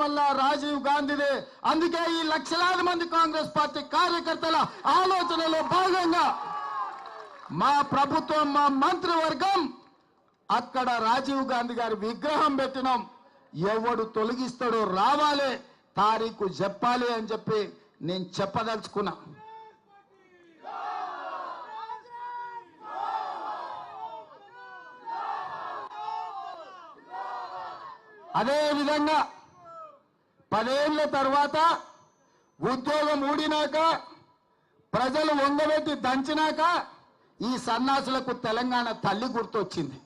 వల్ల రాజీవ్ గాంధీదే అందుకే ఈ లక్షలాది మంది కాంగ్రెస్ పార్టీ కార్యకర్తల ఆలోచనలో భాగంగా మా ప్రభుత్వం మా మంత్రివర్గం అక్కడ రాజీవ్ గాంధీ గారి విగ్రహం పెట్టినాం. ఎవడు తొలగిస్తాడో రావాలి తారీఖు చెప్పాలి అని చెప్పి నేను చెప్పదలుచుకున్నా. అదేవిధంగా పదేళ్ళ తర్వాత ఉద్యోగం ఊడినాక ప్రజలు వంగబెట్టి దంచినాక ఈ సన్నాసులకు తెలంగాణ తల్లి గుర్తొచ్చింది.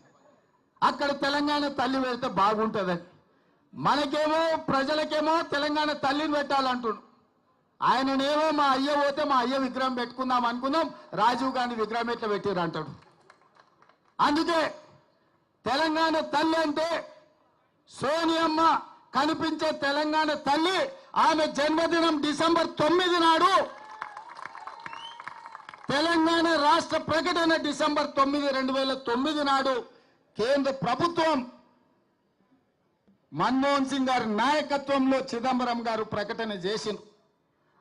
అక్కడ తెలంగాణ తల్లి పెడితే బాగుంటుందని. మనకేమో ప్రజలకేమో తెలంగాణ తల్లిని పెట్టాలంటుండు. ఆయననేమో మా అయ్య పోతే మా అయ్య విగ్రహం పెట్టుకుందాం అనుకుందాం రాజీవ్ గాంధీ విగ్రహం ఎట్లా పెట్టారు అంటాడు. అందుకే తెలంగాణ తల్లి అంటే సోనియమ్మ కనిపించే తెలంగాణ తల్లి ఆమె జన్మదినం డిసెంబర్ తొమ్మిది నాడు. తెలంగాణ రాష్ట్ర ప్రకటన డిసెంబర్ తొమ్మిది రెండు వేల తొమ్మిది నాడు. కేంద్ర ప్రభుత్వం మన్మోహన్ సింగ్ గారి నాయకత్వంలో చిదంబరం గారు ప్రకటన చేసింది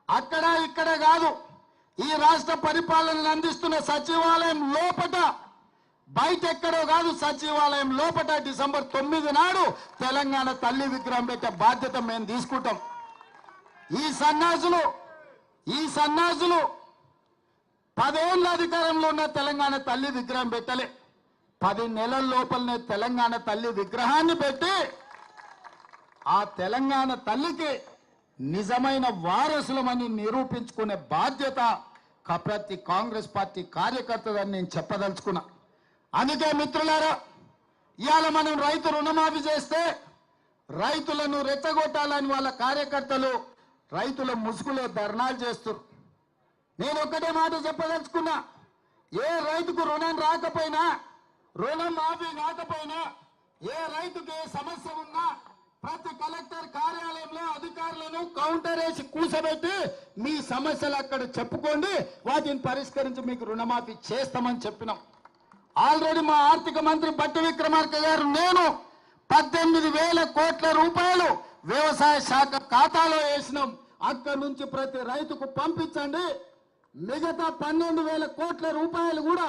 అక్కడ ఇక్కడ కాదు ఈ రాష్ట్ర పరిపాలనను అందిస్తున్న సచివాలయం లోపట బయట ఎక్కడో కాదు సచివాలయం లోపల డిసెంబర్ తొమ్మిది నాడు తెలంగాణ తల్లి విగ్రహం పెట్టే బాధ్యత మేము తీసుకుంటాం. ఈ సన్నాసులు ఈ సన్నాసులు పదేళ్ళ అధికారంలో ఉన్న తెలంగాణ తల్లి విగ్రహం పెట్టలే. పది నెలల లోపలనే తెలంగాణ తల్లి విగ్రహాన్ని పెట్టి ఆ తెలంగాణ తల్లికి నిజమైన వారసులమని నిరూపించుకునే బాధ్యత ప్రతి కాంగ్రెస్ పార్టీ కార్యకర్తదని నేను చెప్పదలుచుకున్నా. అందుకే మిత్రులారా ఇవాళ మనం రైతు రుణమాఫీ చేస్తే రైతులను రెచ్చగొట్టాలని వాళ్ళ కార్యకర్తలు రైతుల ముసుగులో ధర్నాలు చేస్తారు. నేను ఒక్కటే మాట చెప్పదలుచుకున్నా ఏ రైతుకు రుణం రాకపోయినా రుణం మాఫీ కాకపోయినా ఏ రైతుకు ఏ సమస్య ఉన్నా ప్రతి కలెక్టర్ కార్యాలయంలో అధికారులను కౌంటర్ వేసి కూసబెట్టి మీ సమస్యలు అక్కడ చెప్పుకోండి వాటిని పరిష్కరించి మీకు రుణమాఫీ చేస్తామని చెప్పినాం. ఆల్రెడీ మా ఆర్థిక మంత్రి బట్టి విక్రమార్క గారు నేను పద్దెనిమిది వేల కోట్ల రూపాయలు వ్యవసాయ శాఖ ఖాతాలో వేసినాం. అక్కడి నుంచి ప్రతి రైతుకు పంపించండి. మిగతా పన్నెండు వేల కోట్ల రూపాయలు కూడా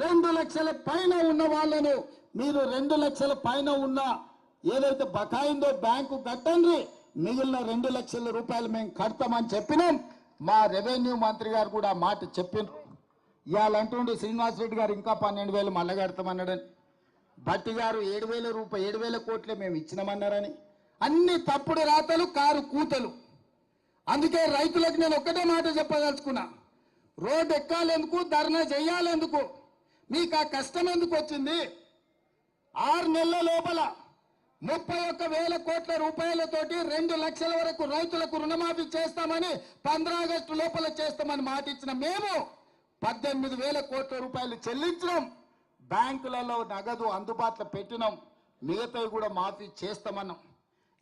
రెండు లక్షల పైన ఉన్న వాళ్ళను మీరు రెండు లక్షల పైన ఉన్న ఏదైతే బకాయిందో బ్యాంకు కట్టండి. మిగిలిన రెండు లక్షల రూపాయలు మేము కడతామని చెప్పినాం. మా రెవెన్యూ మంత్రి గారు కూడా మాట చెప్పిండ్రు ఇవాళ అంటుండే శ్రీనివాస్ రెడ్డి గారు ఇంకా పన్నెండు వేలు మళ్ళగడతామన్నాడని భట్టి గారు ఏడు వేల రూపాయలు ఏడు వేల కోట్లే మేము ఇచ్చినామన్నారని. అన్ని తప్పుడు రాతలు కారు కూతలు. అందుకే రైతులకు నేను ఒక్కటే మాట చెప్పదలుచుకున్నా. రోడ్డు ఎక్కాలెందుకు ధర్నా చెయ్యాలెందుకు మీకు ఆ కష్టం ఎందుకు వచ్చింది? ఆరు నెలల లోపల ముప్పై ఒక్క వేల కోట్ల రూపాయలతోటి రెండు లక్షల వరకు రైతులకు రుణమాఫీ చేస్తామని పంద్రా ఆగస్టు లోపల చేస్తామని మాట ఇచ్చిన మేము పద్దెనిమిది వేల కోట్ల రూపాయలు చెల్లించడం బ్యాంకులలో నగదు అందుబాటులో పెట్టినాం. మిగతావి కూడా మాఫీ చేస్తామన్నాం.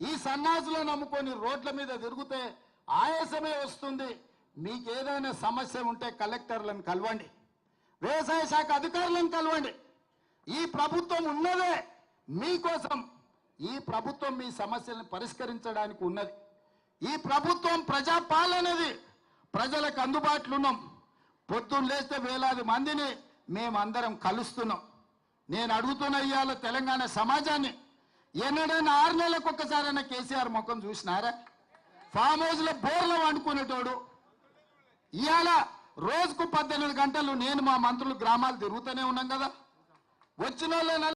ఈ సన్నాసులను నమ్ముకొని రోడ్ల మీద తిరిగితే ఆయాసమే వస్తుంది. మీకు ఏదైనా సమస్య ఉంటే కలెక్టర్లను కలవండి. వ్యవసాయ శాఖ అధికారులను కలవండి. ఈ ప్రభుత్వం ఉన్నదే మీకోసం. ఈ ప్రభుత్వం మీ సమస్యలను పరిష్కరించడానికి ఉన్నది. ఈ ప్రభుత్వం ప్రజాపాలనది. ప్రజలకు అందుబాటులో ఉన్నాం. పొద్దున్న లేస్తే వేలాది మందిని మేమందరం కలుస్తున్నాం. నేను అడుగుతున్న ఇవాళ తెలంగాణ సమాజాన్ని ఎన్నడైనా ఆరు నెలలకు ఒక్కసారైనా కేసీఆర్ ముఖం చూసినారా? ఫామ్ హౌస్లో వండుకునేటోడు. ఇవాళ రోజుకు పద్దెనిమిది గంటలు నేను మా మంత్రులు గ్రామాలు తిరుగుతూనే ఉన్నాం కదా. వచ్చిన